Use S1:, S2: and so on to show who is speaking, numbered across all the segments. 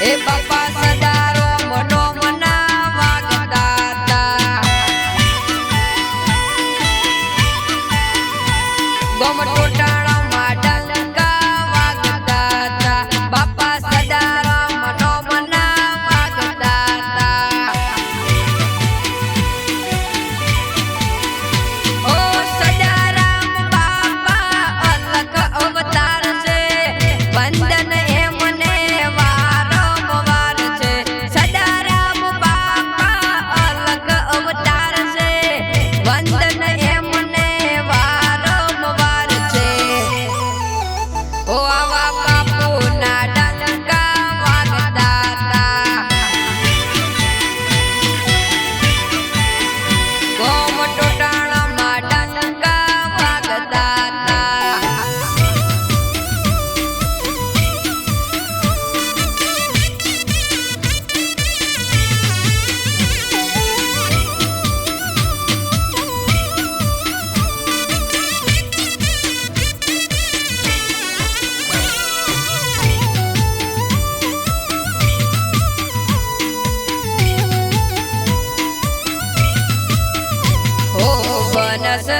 S1: Eh, papá! wow, wow.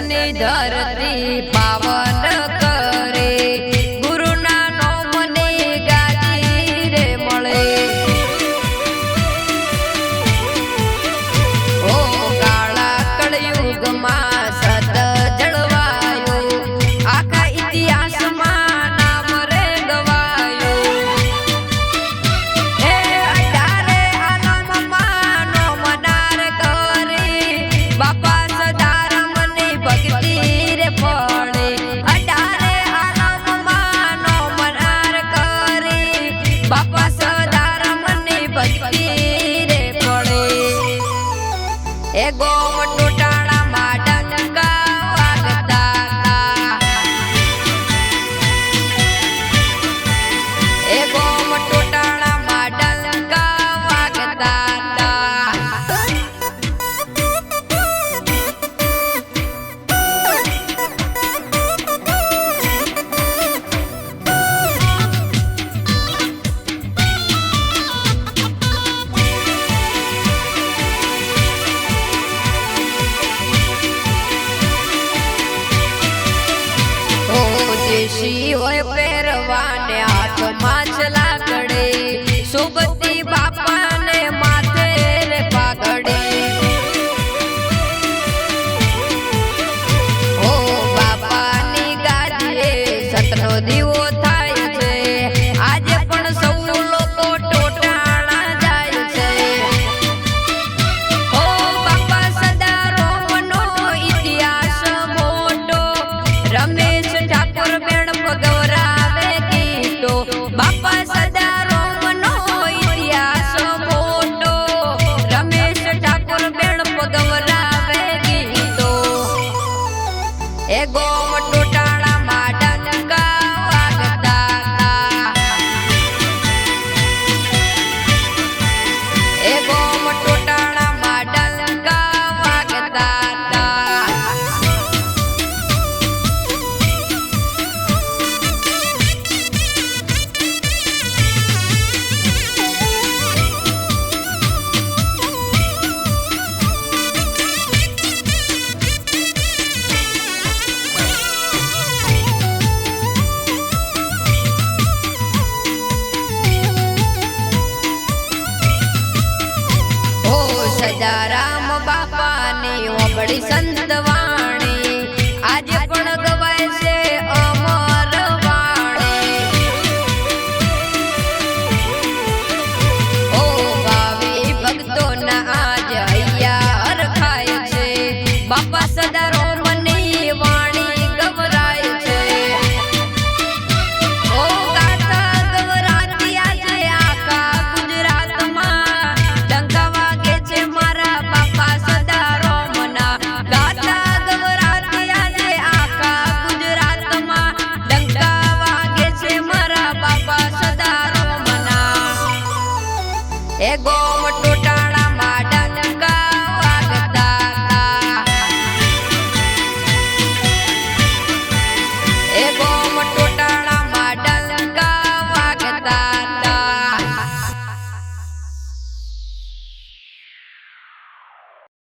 S1: धरती पा શીશી હોય પહેરવાને હાથમાં ચલા ગણેશ ઠાકોર મેણ ગૌરાવે કીટો બાપા સદા સદા રામ બાપાની ઓબડી સંત